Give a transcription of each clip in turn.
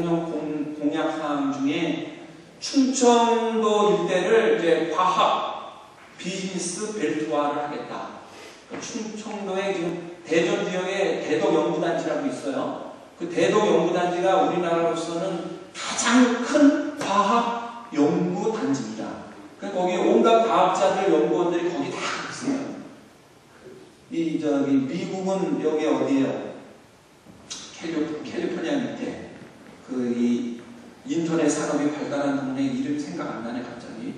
공, 공약 사항 중에 충청도 일대를 이제 과학 비즈니스 벨트화를 하겠다. 충청도에 지금 대전 지역에 대덕 연구단지라고 있어요. 그 대덕 연구단지가 우리나라로서는 가장 큰 과학 연구단지입니다. 그러니까 거기 온갖 과학자들, 연구원들이 거기 다 있어요. 이 저기 미국은 여기 어디에요? 캘리, 캘리포니아 밑에 그 이 인터넷 산업이 발달한 동네 이름 생각 안 나네 갑자기.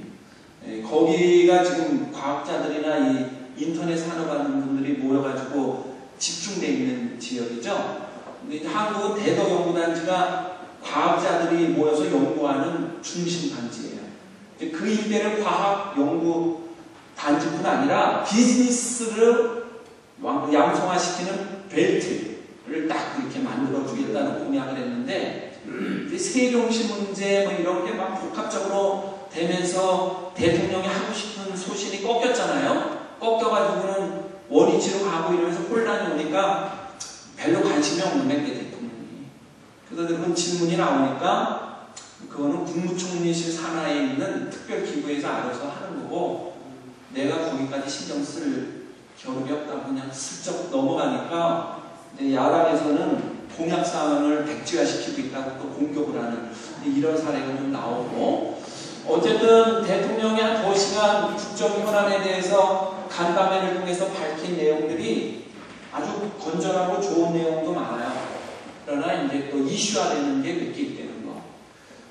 예, 거기가 지금 과학자들이나 이 인터넷 산업하는 분들이 모여가지고 집중돼 있는 지역이죠. 한국은 대덕 연구단지가 과학자들이 모여서 연구하는 중심 단지예요. 그 일대를 과학 연구 단지뿐 아니라 비즈니스를 양성화시키는 벨트를 딱 이렇게 만들어 주겠다는 공약을 했는데 세종시 문제 뭐 이런 게막 복합적으로 되면서 대통령이 하고 싶은 소신이 꺾였잖아요. 꺾여가지고는 원위치로 가고 이러면서 혼란이 오니까 별로 관심이 없는 게 대통령이. 그래서 그런 질문이 나오니까 그거는 국무총리실 산하에 있는 특별기구에서 알아서 하는 거고 내가 거기까지 신경 쓸 겨를이 없다고 그냥 슬쩍 넘어가니까 야당에서는 공약 사항을 백지화시키고 있다고 또 공격을 하는 이런 사례가 좀 나오고 어쨌든 대통령이 한 5시간 국정 현안에 대해서 간담회를 통해서 밝힌 내용들이 아주 건전하고 좋은 내용도 많아요. 그러나 이제 또 이슈화되는 게몇개 있다는 거.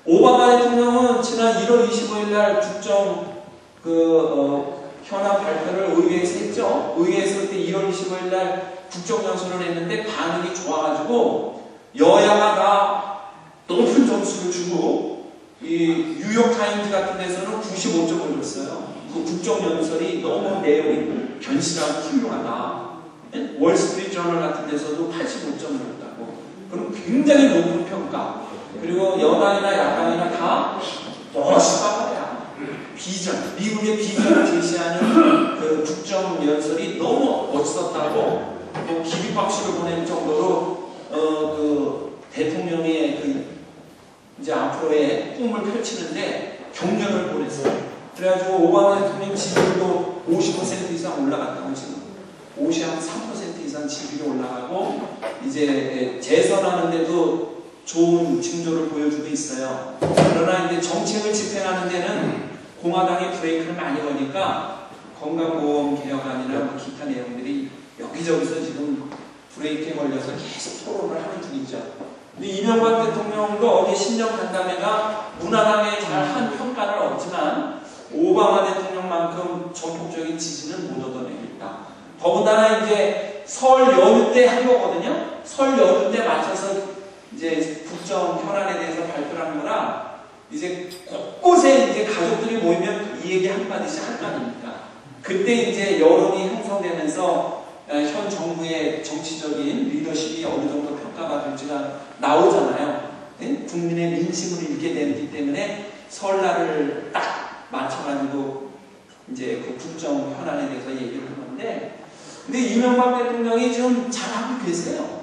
오바마 대통령은 지난 1월 25일 날 국정 그 어, 현안 발표를 의회에서 했죠. 의회에서 그때 1월 25일 날 국정연설을 했는데 반응이 좋아가지고 여야가 다 높은 점수를 주고 이 뉴욕타임즈 같은 데서는 95점을 줬어요. 그 국정연설이 너무 내용이 견실하고 훌륭하다. 예? 월스트리트 저널 같은 데서도 85점을 줬다고. 그럼 굉장히 높은 평가. 그리고 여당이나 야당이나 다 멋있다고야. 비전, 미국의 비전을 제시하는 그 국정 연설이 너무 멋있었다고 또 기립박수를 보낼 정도로 어 그 대통령의 그 이제 앞으로의 꿈을 펼치는데 격려를 보냈어요. 그래가지고 오바마 대통령 지지율도 50% 이상 올라갔다고 지금 53% 이상 지지율이 올라가고 이제 재선하는데도 좋은 징조를 보여주고 있어요. 그러나 이제 정책을 집행하는 데는 공화당이 브레이크를 많이 거니까 건강보험 개혁안이나 뭐 기타 내용들이 여기저기서 지금 브레이크에 걸려서 계속 토론을 하는 중이죠. 이명박 대통령도 어제 신년 간담회가 무난하게 잘한 평가를 얻지만 오바마 대통령만큼 전폭적인 지지는 못 얻어내겠다. 더군다나 이제 설 연휴 때 한 거거든요. 설 연휴 때 맞춰서 이제 국정 현안에 대해서 발표를 한 거라 이제 이제 가족들이 모이면 이 얘기 한마디씩 할 거 아닙니까? 그때 이제 여론이 형성되면서 현 정부의 정치적인 리더십이 어느 정도 평가받을지가 나오잖아요. 네? 국민의 민심을 읽게 되기 때문에 설날을 딱 맞춰가지고 이제 그 국정 현안에 대해서 얘기를 하는데 근데 이명박 대통령이 지금 잘하고 계세요.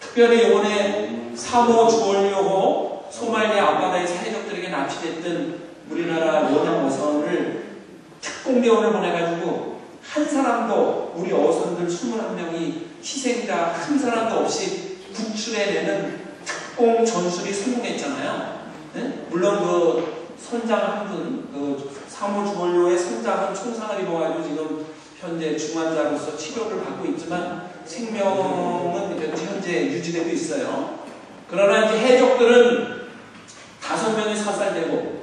특별히 이번에 3호 주원료호 소말리 앞바다의 사회적들에게 납치됐던 우리나라 원양 어선을 특공대원을 보내가지고 한 사람도 우리 어선들 21명이 희생자 한 사람도 없이 구출해내는 특공 전술이 성공했잖아요. 네? 물론 그 선장 한 분, 그 사무 주원료의 선장은 총상을 입어가지고 지금 현재 중환자로서 치료를 받고 있지만 생명은 현재 유지되고 있어요. 그러나 이제 해적들은 다섯 명이 사살되고,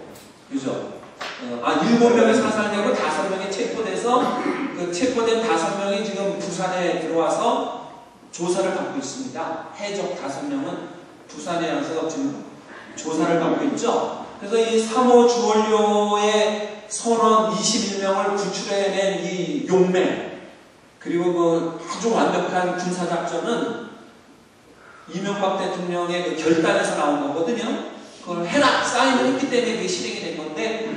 그죠? 어, 아, 일곱 명이 사살되고 다섯 명이 체포돼서 그 체포된 다섯 명이 지금 부산에 들어와서 조사를 받고 있습니다. 해적 다섯 명은 부산에 와서 지금 조사를 받고 있죠. 그래서 이 3호 주원료의 선원 21명을 구출해낸 이 용맹 그리고 그 아주 완벽한 군사작전은 이명박 대통령의 그 결단에서 나온 거거든요. 그걸 해라 사인을 했기 때문에 그게 실행이 된 건데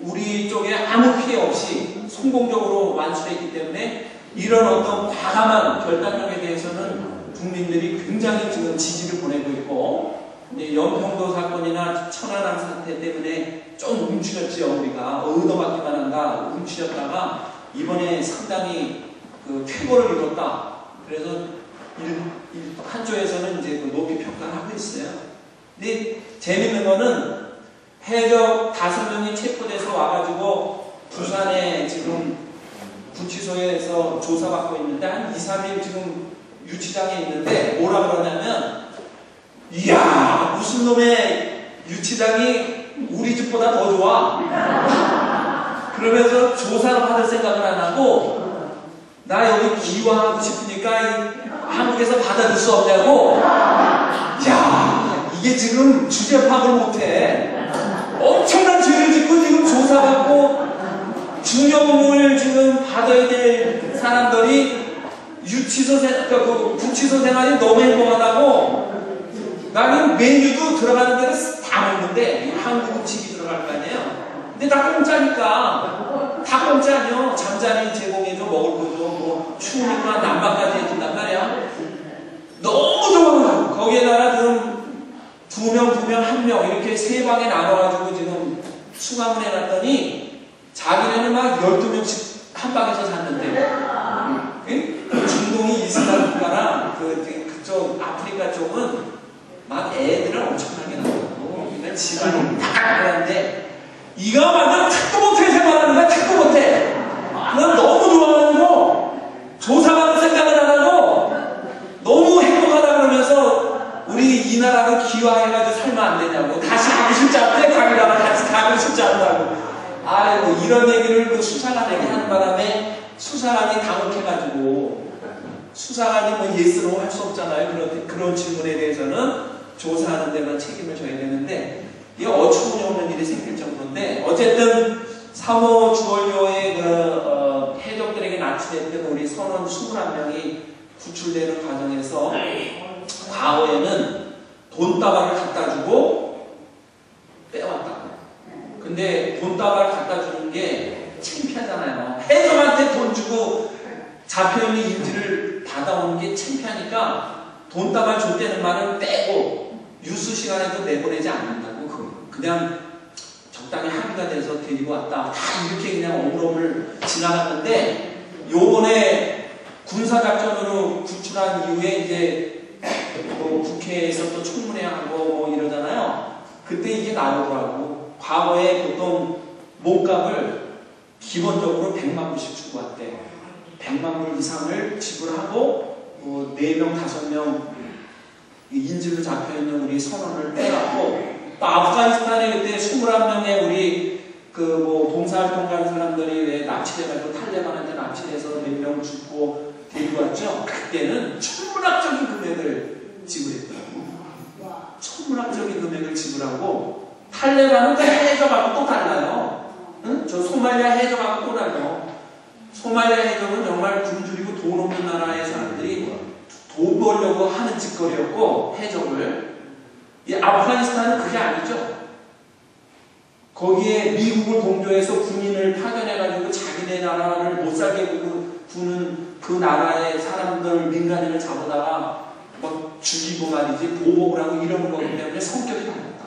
우리 쪽에 아무 피해 없이 성공적으로 완수했기 때문에 이런 어떤 과감한 결단력에 대해서는 국민들이 굉장히 지금 지지를 보내고 있고 이제 연평도 사건이나 천안함 사태 때문에 좀 움츠렸지요 우리가 얻어맞기만 한다 움츠렸다가 이번에 상당히 그 쾌거를 이뤘다. 그래서 한쪽에서는 이제 그 높이 평가를 하고 있어요. 근데 재밌는 거는 해적 다섯 명이 체포돼서 와가지고 부산에 지금 구치소에서 조사받고 있는데 한 2, 3일 지금 유치장에 있는데 뭐라 그러냐면 이야 무슨 놈의 유치장이 우리 집보다 더 좋아? 그러면서 조사를 받을 생각을 안 하고 나 여기 기화하고 싶으니까 한국에서 받아줄 수 없냐고? 야 이게 지금 주제 파악을 못해 엄청난 죄를 짓고 지금 조사받고 중형을 지금 받아야 될 사람들이 유치소 생, 그러니까 그 구치소 생활이 너무 행복하다고 나는 메뉴도 들어가는 데는 다 먹는데 한국 음식이 들어갈 거 아니에요. 근데 다 공짜니까 다 공짜 아니요. 잠자리 제공해줘 먹을 거죠. 뭐 추우니까 난방까지 해준단 말이야. 너무 좋아. 거기에다가 지금 두 명, 두 명, 한 명 이렇게 세 방에 나눠가지고 지금 수감을 해놨더니 자기네는 막 12명씩 한 방에서 잤는데. 응? 중동이 이스라엘 국가랑 그, 그쪽 아프리카 쪽은 막 애들을 엄청나게 낳고. 그냥 집안이 다하는데 이거 완전 특도 못해 생활하는 거야 특도 못해 난 너무 좋아하는 거 조사받을 생각을 안 하고 너무 행복하다 그러면서 우리 이 나라를 기화해가지고 살면 안 되냐고 다시 가고 싶지 않대 강이라고 같이 가고 싶지 않다고 아이고 이런 얘기를 그 수사관에게 하는 바람에 수사관이 당혹해가지고 수사관이 뭐 예스로 할 수 없잖아요 그런, 그런 질문에 대해서는 조사하는 데만 책임을 져야 되는데 이게 어처구니 없는 일이 생길 정도인데 어쨌든 3호 주월료에 그 어, 해적들에게 납치됐던 우리 선원 21명이 구출되는 과정에서 과거에는 돈다발을 갖다 주고 빼왔다. 근데 돈다발을 갖다 주는 게 창피하잖아요. 해적한테 돈 주고 잡혀있는 인지를 받아오는 게 창피하니까 돈다발 줬다는 말을 빼고 유수 시간에도 내보내지 않는다고 그냥 적당히 합의가 돼서 데리고 왔다. 다 이렇게 그냥 오물오물 지나갔는데 요번에 군사작전으로 구출한 이후에 이제 뭐 국회에서 또 청문회하고 뭐 이러잖아요. 그때 이게 나오더라고. 과거에 보통 몸값을 기본적으로 100만 불씩 주고 왔대. 100만 불 이상을 지불하고 뭐 4명, 5명 인질로 잡혀있는 우리 선원을 빼갖고 또 아프가니스탄에 그때 21명의 우리 그 뭐 봉사활동 가는 사람들이 왜 납치돼가지고 탈레반한테 납치돼서 몇 명 죽고 데리고 왔죠? 그때는 천문학적인 금액을 지불했더라고. 천문학적인 금액을 지불하고 탈레반은 그 해적하고 또 달라요. 응? 저 소말리아 해적하고 또 달라요. 소말리아 해적은 정말 굶주리고 돈 없는 나라의 사람들이 돈 벌려고 하는 짓거리였고 해적을 이 아프가니스탄은 그게 아니죠. 거기에 미국을 동조해서 군인을 파견해가지고 자기네 나라를 못 살게 구는 그 나라의 사람들 민간인을 잡아다가 막 죽이고 말이지 보복을 하고 이러는 거기 때문에 성격이 달라요.